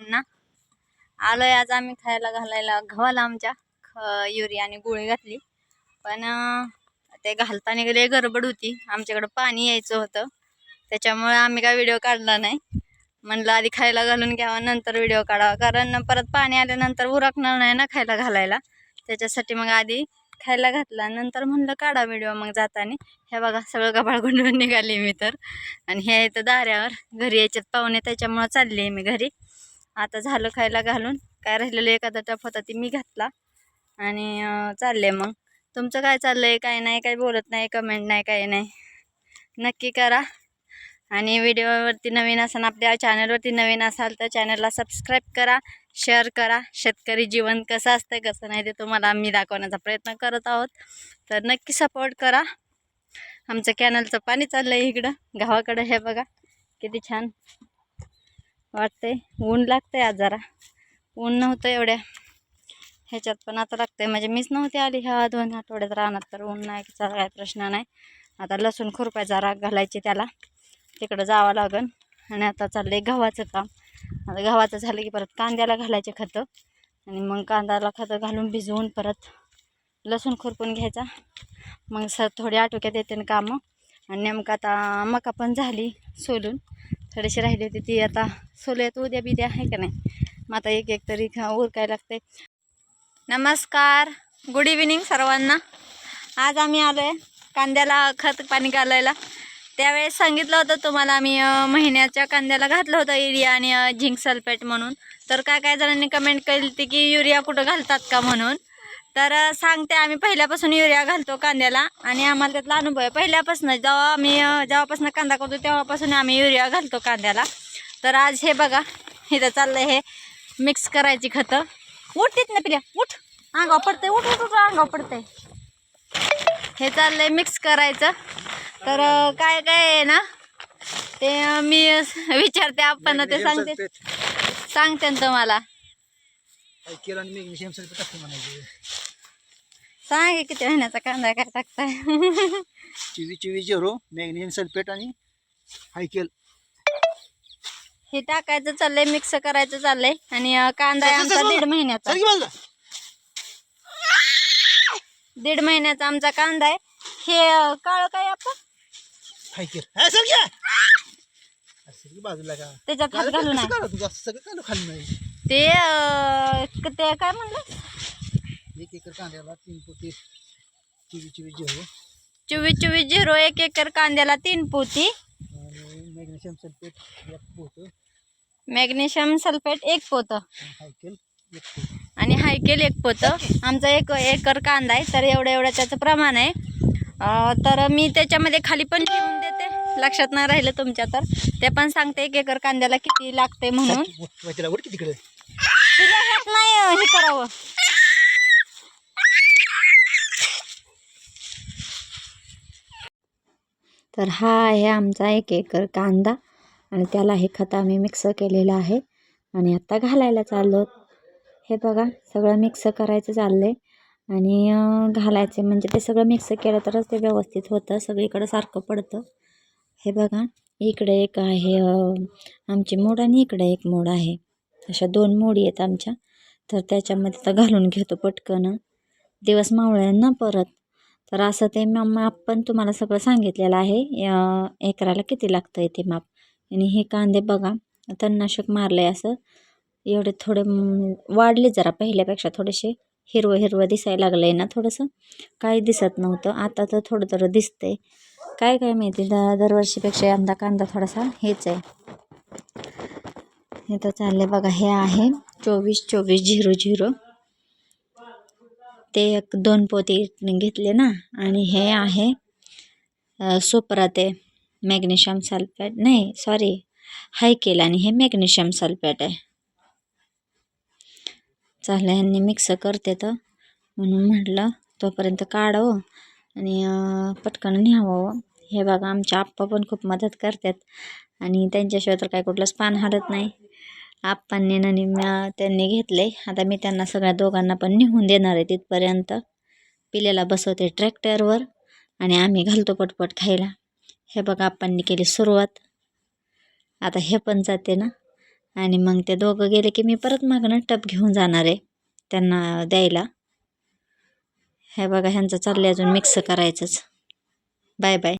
ना. आलोय आज आम्ही खायला घालायला गव्हाला आमच्या. ख युरिया आणि गोळी घातली. पण ते घालताना गेले गडबड होती. आमच्याकडं पाणी यायचं होतं. त्याच्यामुळे आम्ही काय व्हिडिओ काढला नाही. म्हणलं आधी खायला घालून घ्यावा नंतर व्हिडिओ काढावा. कारण परत पाणी आल्यानंतर उरकणार नाही ना खायला घालायला. त्याच्यासाठी मग आधी खायला घातला. नंतर म्हणलं काढा व्हिडिओ मग जाताना. हे बघा सगळं गबाळ गुंडून निघाली मी तर. आणि हे इथं दाऱ्यावर. घरी यायच्यात पाहुणे त्याच्यामुळं चालली आहे मी घरी. आता झालं खायला घालून. काय राहिलेलं एखादा टप होता ती मी घातला. आणि चालले मग. तुमचं काय चाललंय? काय नाही काय बोलत नाही कमेंट नाही काय नाही. नक्की करा. आणि व्हिडिओवरती नवीन असाल आपल्या चॅनलवरती नवीन असाल तर चॅनलला सबस्क्राईब करा शेअर करा. शेतकरी जीवन कसं असतं कसं नाही ते तुम्हाला आम्ही दाखवण्याचा प्रयत्न करत आहोत. तर नक्की सपोर्ट करा. आमचं कॅनलचं पाणी चाललं आहे इकडं. गावाकडं हे बघा. किती छान. वाटतंय. ऊन लागतंय आज जरा. ऊन नव्हतं एवढ्या. ह्याच्यात पण आता लागतंय. म्हणजे मीच नव्हती आली ह्या दोन आठवड्यात राहणार तर ऊन नाही त्याचा काय प्रश्न नाही. आता लसूण खुरपायचा राग घालायची त्याला. तिकडं जावं लागन. आणि आता चाललंय गव्हाचं काम. आता गव्हाचं झालं की परत कांद्याला घालायचे खतं. आणि मग कांद्याला खतं घालून भिजवून परत लसूण खुरपून घ्यायचा. मग सर थोडी आटोक्यात येते ना कामं. आणि नेमकं आता मका पण झाली सोलून. थोडीशी राहिली होती ती आता सोलूयात उद्या बिद्या आहे का नाही? मग आता एक एक तरी खा- काय लागते. नमस्कार. गुड इव्हिनिंग सर्वांना. आज आम्ही आलो आहे कांद्याला खत पाणी घालायला. त्यावेळेस सांगितलं होतं तुम्हाला आम्ही महिन्याच्या कांद्याला घातलं होतं युरिया आणि झिंक सल्फेट म्हणून. तर काय काय जणांनी कमेंट केली होती की युरिया कुठं घालतात का? म्हणून. तर सांगते आम्ही पहिल्यापासून युरिया घालतो कांद्याला आणि आम्हाला त्यातला अनुभव आहे पहिल्यापासून जेव्हा आम्ही जेव्हापासून कांदा करतो तेव्हापासून आम्ही युरिया घालतो कांद्याला तर आज हे बघा इथं चाललं हे मिक्स करायची खतं उठ ना पिल्या उठ अंगावर पडतंय उठ उठ उठ अंगावर पडतंय हे चाललंय मिक्स करायचं तर काय काय आहे ना ते मी विचारते आपण ते सांगते सांगते ना तुम्हाला केलं आणि मॅग्नेशियम सल्फेट टाकते म्हणायचे सांगे किती महिन्याचा कांदा काय टाकताय? चोवीस चोवीस झिरो मॅग्नेशियम सल्फेट आणि हायकेल हे टाकायचं चाललंय मिक्स करायचं चाललंय. आणि अं, कांदा आहे आमचा दीड महिन्याचा. बाजूला दीड महिन्याचा आमचा कांदा आहे. हे अं, काळं काय आपण हायकेल हा बाजूला का? त्याच्यात हात घालू नाही करा तुझं असं सगळं काढू खाली नाही ते अं, क- ते काय म्हणलं? एक एकर कांद्याला तीन पोती चोवीस चोवीस झिरो चोवीस चोवीस झिरो एक एकर कांद्याला तीन पोती. आणि मॅग्नेशियम सल्फेट एक पोतं. मॅग्नेशियम सल्फेट एक पोतं. आणि हायकेल एक पोतं. आणि हायकेल एक पोतं. आमचा एक एकर कांदा आहे तर एवढं एवढं त्याचं प्रमाण आहे. अं, तर मी त्याच्यामध्ये खाली पण लिहून देते. लक्षात नाही राहिलं तुमच्या तर. ते पण सांगते एक एकर कांद्याला किती लागते म्हणून. त्याला वर की तिकडे तिला ह्यात नाही अं, हे करावं. तर हा आहे आमचा एक एकर कांदा आणि त्याला हे खत आम्ही मिक्स केलेलं आहे आणि आत्ता घालायला चाललो. हे बघा सगळं मिक्स करायचं चाललं आहे आणि घालायचे म्हणजे ते सगळं मिक्स केलं तरच ते व्यवस्थित होतं सगळीकडं सारखं पडतं. हे बघा इकडे एक आहे आमची मोड आणि इकडे एक मोड आहे. अशा दोन मोडी आहेत आमच्या. तर त्याच्यामध्ये तर घालून घेतो पटकन. दिवस मावळ्यांना परत. तर असं ते मा माप पण तुम्हाला सगळं सांगितलेलं आहे. एकराला किती लागतं आहे ते माप? आणि हे कांदे बघा तणनाशक मारलं आहे असं. एवढे थोडे वाढले जरा पहिल्यापेक्षा थोडेसे. हिरवं हिरवं दिसायला लागलं आहे ना थोडंसं. काही दिसत नव्हतं. आता तर थोडं थोडं दिसतंय. काय काय माहिती? द दरवर्षीपेक्षा यंदा कांदा थोडासा हेच आहे. हे तर चालले बघा हे आहे चोवीस चोवीस झिरो झिरो. ते एक दोन पोती घेतले ना. आणि हे आहे अ, ते मॅग्नेशियम सल्फेट. नाही सॉरी हायकेल आणि हे मॅग्नेशियम सल्फेट आहे. चालेल ह्यांनी मिक्स करते तर. म्हणून म्हटलं तोपर्यंत काढावं हो. आणि पटकन न्यावं हो. हे. बघा आमच्या आप्पा पण खूप मदत करतात. आणि त्यांच्याशिवाय तर काय कुठलंच पान हलत नाही. आप्पांनी आणि म्या- त्यांनी घेतले. आता मी त्यांना सगळ्या दोघांना पण निघून देणार आहे तिथपर्यंत. पिलेला बसवते ट्रॅक्टरवर आणि आम्ही घालतो पटपट खायला. हे बघा आप्पांनी केली सुरुवात. आता हे पण जाते ना. आणि मग ते दोघं गेले की मी परत मागणं टप घेऊन जाणार आहे त्यांना द्यायला. हे बघा ह्यांचं चाललं अजून मिक्स करायचंच. Bye bye